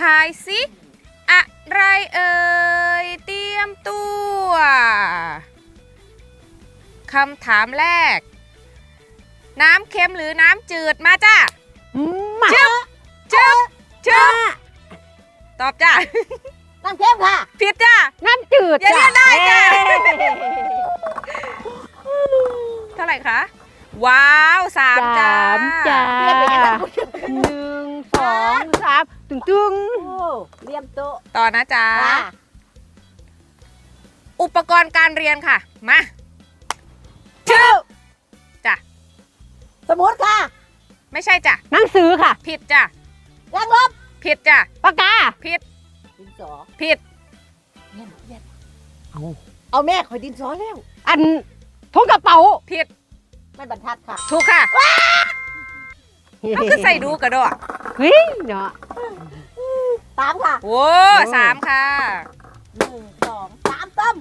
ทายสิอะไรเอ่ย เตรียมตัวคำถามแรก น้ำเค็มหรือน้ำจืดมาจ้ามาจึ๊บจึ๊บจึ๊บตอบจ้าน้ำเค็มค่ะผิดจ้าน้ำจืดอย่าเรียกได้จ้ะเอ้ยเท่าไหร่คะ ว้าวสามจ้าสามจ้าเรียกไปยังไง ตึงตึงโอ้เลี่ยมโตะต่อนะจ๊ะ ค่ะอุปกรณ์การเรียนค่ะ มาชื่อจ้ะ สมุดค่ะไม่ใช่จ้ะ หนังสือค่ะ ผิดจ้ะยางลบผิดจ้ะ ปากกา ผิด ดินสอผิดเลี่ยมเลี่ยมเอาเอาแม่ขอยดินสอแล้วอันถุงกระเป๋าผิด ไมันบรรทัดค่ะ ถูกค่ะ เขาคือใส่ดูกระโดดเฮ้ยเนาะสามค่ะโอ้สามค่ะหนึ่งสองสามต้ม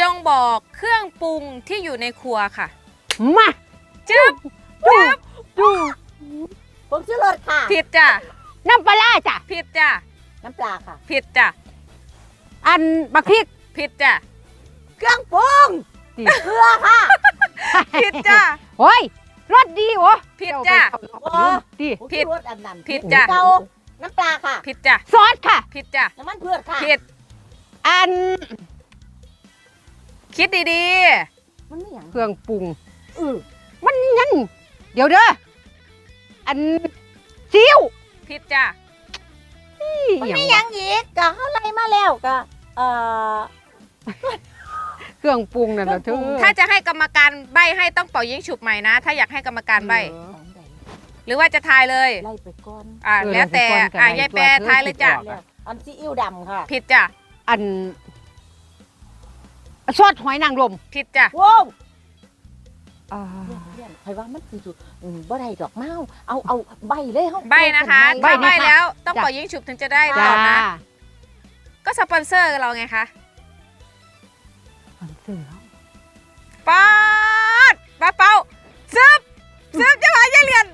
จงบอกเครื่องปรุงที่อยู่ในครัวค่ะ มาจึ๊บดูดูผมชื่อรสค่ะ ผิดจ้ะน้ำปลาร้าจ้ะผิดจ้ะน้ำปลาค่ะ ผิดจ้ะอันบักพริกผิดจ้ะเครื่องปรุงสิเกลือค่ะผิดจ้ะโอ้ย รสดีโอ้ผิดจ้ะ โอ้ดีผมผิชื่ดอรสอันนั้นผิดจ้ะ เกาน้ำปลาค่ะ ผิดจ้ะ ซอสค่ะ ผิดจ้ะ น้ำมันเพือดค่ะ ผิด อันคิดดีมันไม่อย่างเครื่องปรุง เออมันนั่นเดี๋ยวเด้อ อันซีอิ๊วๆ ผิดจ้ะมันไม่อย่างอีกก็เขาไล่มาแล้วก็เอ่อ เครื่องปรุงนั่นแหละเครื่เธองปรุองถ้าจะให้กรรมการใบให้ต้องเป่ายิงฉุบใหม่นะ ถ้าอยากให้กรรมการใบของใดหรือว่าจะทายเลยไล่ไปก่อนอ่าเออแล้วแต่เราจะก่อนกันอ่าไว้ยายแปรตัวเธอทายเลยจ้ะคิดออกแล้วอันซีอิ๊วดำค่ะผิดจ้ะอันซอสหอยนางรมผิดจ้ะว้าวอ่าเพื่อนใครว่ามันคือจุดอืมบ่ได้ดอกเมาเอาเอาใบเลยเฮาใบนะคะใบ้ถ้านะคะใบแล้วต้องเป่ายิงฉุบถึงจะได้จ้าตอบนะ ก็สปอนเซอร์เราไงคะ อันเสือป๊าดป้าเป่าซึบซึบจะมายายเรียน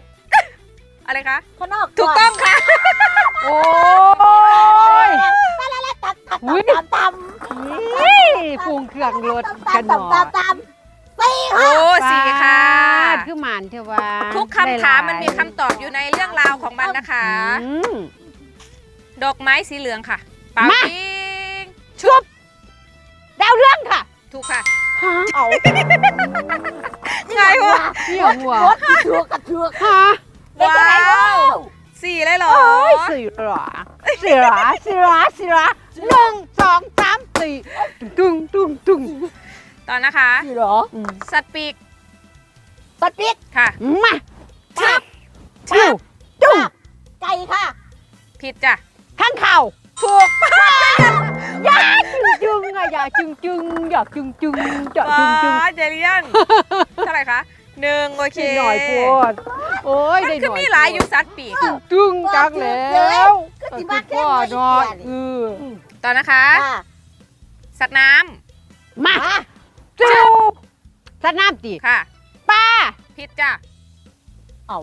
อะไรคะ ข้างนอกถูกต้องค่ะ โอ้ยตำตำตำอุ๊ยตำตำนี่ปรุงเครื่องรสกันหน่อตำตำตำสี่โอ้สี่ค่ะปาดคือหมันเทว่าทุกคำถามมันมีคำตอบอยู่ในเรื่องราวของมันนะคะอืมดอกไม้สีเหลืองค่ะเป่ามายิงชุบ ค่ะฮะเอาไงวะเสี่ยวหัวรถกระเทือกกระเทือกฮะเป็นจังไงว้าววะสี่เลยเหรอโอ้ยสี่หรอสี่หรอสี่หรอสี่หรอหนึ่งสองสามสี่ตึงตึงตึงตอนนะคะสี่เหรออืมสัตว์ปีกตัดปิ๊กค่ะมาปับจิ้วจุ้งไก่ค่ะ ผิดจ้ะข้างเข่าถูก อย่าจึงจึงอะอย่าจึงจึงอย่าจึงจึงอย่าจึงจึงบาสเจเลียนเท่าไหร่คะหนึ่งโอเคหน่อยโพดโอ้ยมันได้คือหน่อยมีหลายอยู่สัตว์ปีกจึงจึงจักแล้วก็สิมาก็แค่พ่อไว้เนาะเดียวเอนี่อตอนนะคะค่ะสัตว์น้ำมาอะจิ้วสนามตีค่ะ ป้าผิดจ้ะเอา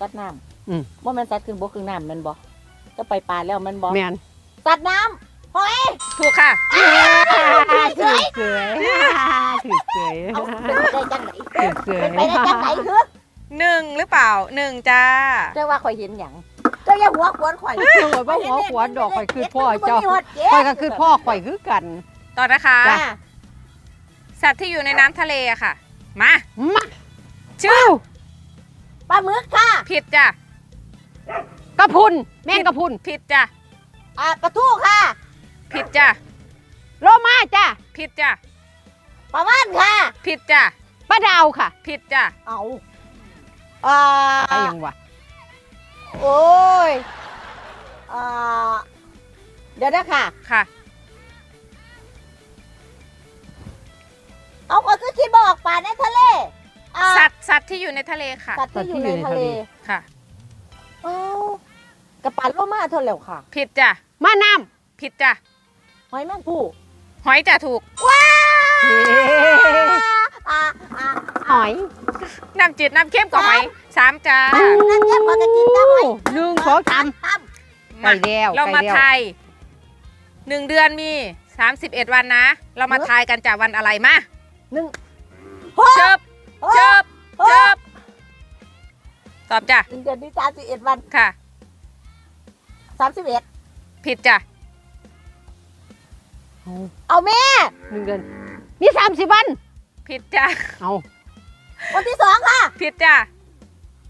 ตัดน้อืมำว่ามันสัตว์ขึ้นบกขึ้นน้ำแมันบ่จะไปปลาแล้วแมันบ่แมน สัตว์น้ำหอยถูกค่ะถือเสยถือเสยเอาเป็นไปได้จังไหนถือเสยเป็นไปได้จังไหนเฮ้อหนึ่งหรือเปล่าหนึ่งจ้าเจ้าว่าข่อยเห็นหยังเจ้าอย่าหัวขวนข่อยเออว่าหัวขวานดอกข่อยคือพ่อเจ้าข่ข่อยก็คือพ่อข่อยคือกันตอนนะคะจ้าสัตว์ที่อยู่ในน้ำทะเลอะค่ะ มามาชื่อปลาหมึกค่ะ ผิดจ้ะกระพุนแม่งกระพุนผิดจ้ะ อะปลาทูค่ะ ผิดจ้ะโลมาจ้ะผิดจ้ะปลาว่านค่ะผิดจ้ะป้าดาวค่ะ ผิดจ้ะเอาอ่าอะไรยังวะโอ้ยอ่าเดี๋ยวนะค่ะ ค่ะ เอาก็คือคิดบออกป่าในทะเลอ่าสัตว์สัตว์ที่อยู่ในทะเลค่ะ สัตว์ที่อยู่ในทะเลค่ะเอา กระปันโลมาเท่าแล้วค่ะ ผิดจ้ะมาน้ผิดจ้ะหอยแมงผู้หอยจ้ะถูกำเฮ้อ่าอ่าหอยน้ำจืดน้ำเข้มกับหอยสามจ้านั่นเทียบกับกินกับหอยหนึ่งสองสาม ตั้มไปแล้ว เราไปมาแล้วทายหนึ่งเดือนมี 31 วันนะ เรามาทายกันจากวันอะไรมาหนึ่งเชิบเชิบเชิบตอบจ้ะหนึ่งเดือนที่สามสิบเอ็ดวันค่ะ สามสิบเอ็ดผิดจ้ะเอาเอาแม่ หนึ่งเดือนมีสามสิบวัน ผิดจ้ะเอา วันที่สองค่ะผิดจ้ะ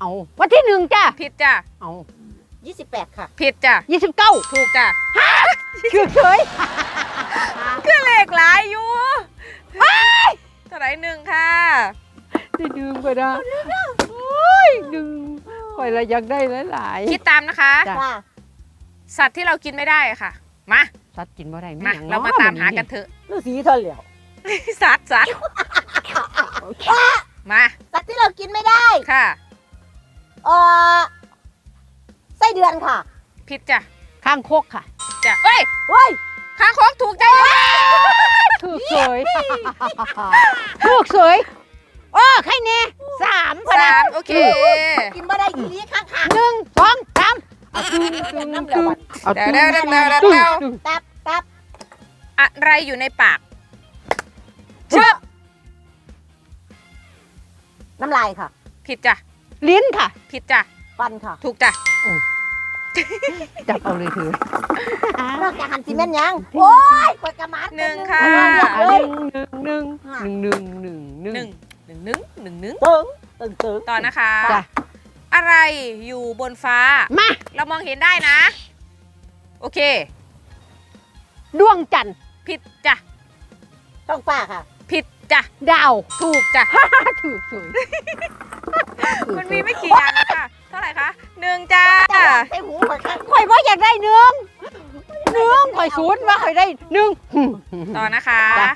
เอา วันที่หนึ่งจ้ะ ผิดจ้ะเอายี่สิบแปดค่ะผิดจ้ะยี่สิบเก้าถูกจ้ะคือเฉยคือเลขหลายอยู่เท่าไหร่หนึ่งค่ะได้ดึงไปนะโอ้ยดึงคอยละอยากได้หลายคิดตามนะคะ จ้ะ ค่ะ สัตว์ที่เรากินไม่ได้อะค่ะ มาๆสัตว์กินบ่ได้มาหยังเรามานะตามหาบัดกันเถอะ ฤาษีเท่าเหลียวสัตว์สัตว์มาสัตว์ที่เรากินไม่ได้ ค่ะเออไส้เดือนค่ะผิดจ้ะข้างคกค่ะจ้ะเอ้ยเฮ้ยค้างคกถูกจ้ะถูกเฉยถูกเฉยโอ้ใครเนี่ยสามพะนะสามโอเค กินบ่ได้กี่นี้ข้างหนึ่งสองสามเอาตึงตึงน้ำเหลตึวงอะ เอาเดี๋ตึยวงเดี๋ยวเดี๋ยวเดี๋ยวตึงเดี๋ยวตึงๆตับตับอะไรอยู่ในปากเชื่อน้ำลายค่ะ ผิดจ้ะ ลิ้นค่ะ ผิดจ้ะ ฟันค่ะ ถูกจ้ะจับเอาเลยเถือะนอกจากหันซีเมนต์ยัง โอ้ยกวยกระมัดหนึ่งค่ะอ่าเลยหนึ่งหนึ่งหนึ่งหนึ่งหนึ่งหนึ่งหนึ่งหนึ่งหนึ่งหนึ่งตึงตึงตึงต่อนะคะจ้ะอะไรอยู่บนฟ้า มา เรามองเห็นได้นะ โอเค ดวงจันทร์ผิดจ้ะต้องฟ้าค่ะ ผิดจ้ะดาว ถูกจ้ะ ถูกสวยมันมีไม่กี่อย่างค่ะ เท่าไหร่คะหนึ่งจ้าใส่หูเหมือนกันข่อยว่าอยากได้หนึ่งหนึ่งข่อยศูนย์ว่าข่อยได้หนึ่งต่อนะคะจ้ะ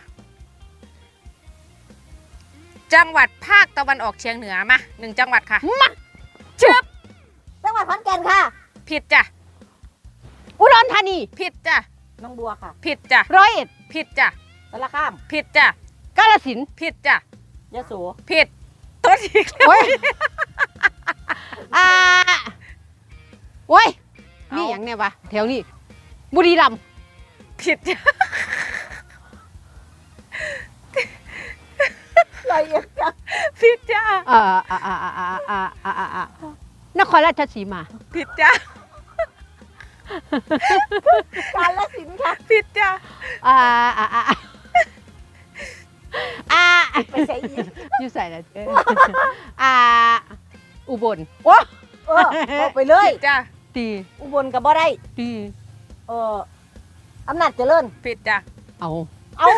จังหวัดภาคตะวันออกเฉียงเหนือมาหนึ่งจังหวัดค่ะชุบจังหวัดขอนแก่นค่ะ ผิดจ้ะ อุดรธานี ผิดจ้ะน้องบัวค่ะ ผิดจ้ะร้อยเอ็ดผิดจ้ะสารคาม ผิดจ้ะกาฬสินผิดจ้ะยะโสผิดตัวอีกแล้วโอ้ยอ่าโอ้ยนี่อย่างเนี้ยปะแถวนี้ บุรีรัมผิดจ้ะอะไรอีกจ้ะผิดจ้ะอ่ออ่าอ่าอ่าอ่าอ่าอ่านครราชสีมา ผิดจ้ะ กาลสินธุ์ค่ะผิดจ้ะอ่าอ่าอ่าอ่าอ่าไปใส่อีกอยู่ใส่ละเจ้อ่า อุบลโอ้เออเอาไปเลยผิดจ้ะตีอุบลกับบ่ได้ตีเอออำนาจเจริญผิดจ้ะเอาเอา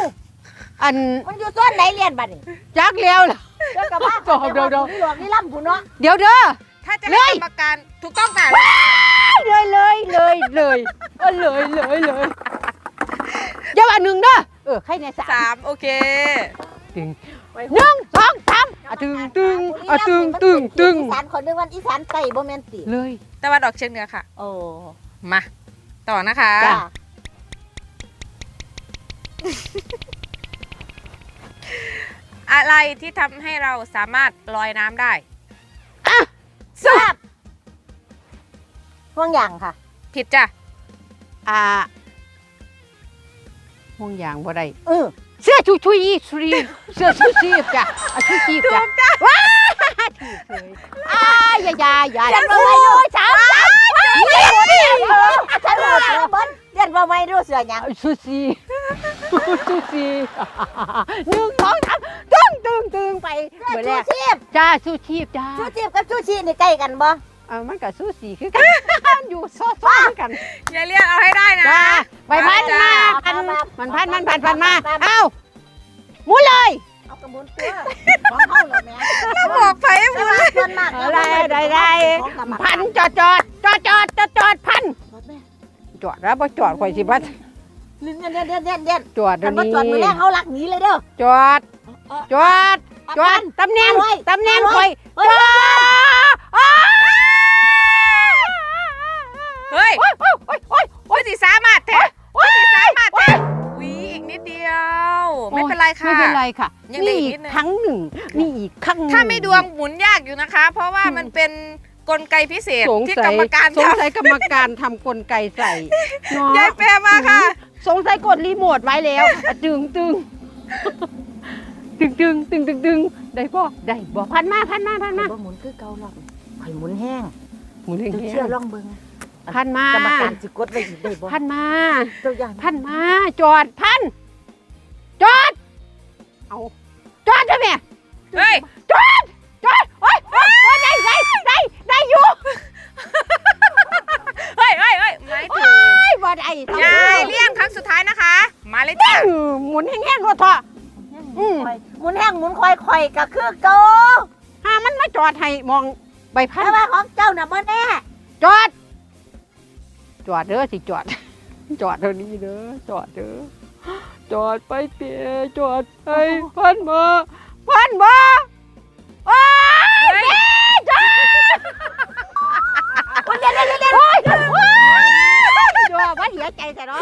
อันมันอยู่ส่วนไหนเรียนบัดนี้จักแล้วล่ะเจ้ากับบ้าเดี๋ยวเดี๋ยวเดี๋ยวหลวงนี่ล่ำผู้เนาะเดี๋ยวเด้อถ้าจะเลให้ยกรรมการถูกต้องค่ะ เลยเลยเลยเลยเออเลยเลยเลยอย่าว่าหนึ่งเด้อเออใครในสามสามโอเคตึงหนึ่งสองสามอะตึงตึงอะตึงตึงตึงอีสานคนนึงวันอีสานไต่บ่แม่นติเลยตะวันออกเฉียงเหนือค่ะ โอ้มาต่อนะคะจ้าอะไรที่ทำให้เราสามารถลอยน้ำได้ทราบ ห่วงอย่างค่ะ ผิดจ้ะอ่าห่วงยางบ่ได้เออเสื้อชูชุยสุรีเสื้อชูชีพจ้ะอะชูชีพจ้ะว้าถูกเลยอ่าอย่าอย่าอย่าเรียนบ่ไม่ดูสามสามนี่นี่ฉันรู้แล้วเบิ้ลเรียนบ่ไม่ดูเสือหยังชูชีชูชีหนึ่งสองสามตึ้งตึ้งตึ้งไปเบอร์แรชูกชีพจ้าชูชีพจ้าชูชีพกับชูชีนี่ใกล้กันบ่ เออมันกับชูชีคือกันอยู่ซ้อนๆกันอย่าเรียกเอาให้ได้นะจ้าไปพันจ้ามาพันมันพันมันพันพันมาเอ้าหมุนเลยเอากระมุนตัวของเฮาเหรอแม่ก็บอกไปให้หมดเลยส่วนมากได้ได้ได้พันจอดจอดจอดจอดจอดจอดพันจอดแล้วพอจอดข่อยสิบัดเรียนเรียนเรียนเรียนเรียนเรียนจอดเดี๋มัยนวบ่นี้จอดมือแรกเฮาลักหนีเลยเด้อจอดจอดจอดตำแหน่งเอาไว้ตำแหน่งเอาไว้ข่อยเฮ้ยจอด ค่ะไม่เป็นไรค่ะยังเหลืนี่ออีอีกนิกดนึง ครั้งหนึ่งนี่อีกครั้งหนึ่งถ้าไม่ดวงหมุนยากอยู่นะคะ เพราะว่ามันเป็นกลไกพิเศษสงที่สักรยรมการสงทำสัยกรรมการทำกลไกใส่เนาะยายแปรมาค่ะ สงสัยกดรีโมทไว้แล้วอะตึงตึงตึงตึงตึงตึงตึงได้บ่ได้บ่พันมาพันมาพันข่มาอยบ่หมุนคือเก่าหรอกข่อยหมุนแห้งหมุนอย่างเจ้าเงี้เชื่อยลองเบิ่งพันมา กรรมการสิกดไว้สิได้บ่พันมา เจ้าอย่างพันมาจอดพันจอด เอาจอดใช่ไหมเฮ้ยจอดจอดโอ้ยโอ้ยโอ้ยได้ได้ได้ได้อยู่เฮ้ยเฮ้ยเฮ้ยไม่ถึงโอ้ยบ่ได้ต้องยายเลี่ยงครั้งสุดท้ายนะคะ มาเลยจ้ะอื้อหมุนแห้งๆรถเถอะ อืมข่อยหมุนแห้งหมุนควายข่อยก็คือเก่าห้ามันมาจอดให้มองใบพัแต่นว่าของเจ้าน่ะบ่แน่จอด จอดเด้อสิจอด จอดเท่านี้เด้อจอดเด้อ จอดไปเปียจอดไปพันมาพันมาโอ้ยแม่จอดโอ้ยเดี๋ยวเดี๋ยวเดี๋ยวโอ้ยโอ้ยจอดว่าเสียใจแต่เนาะ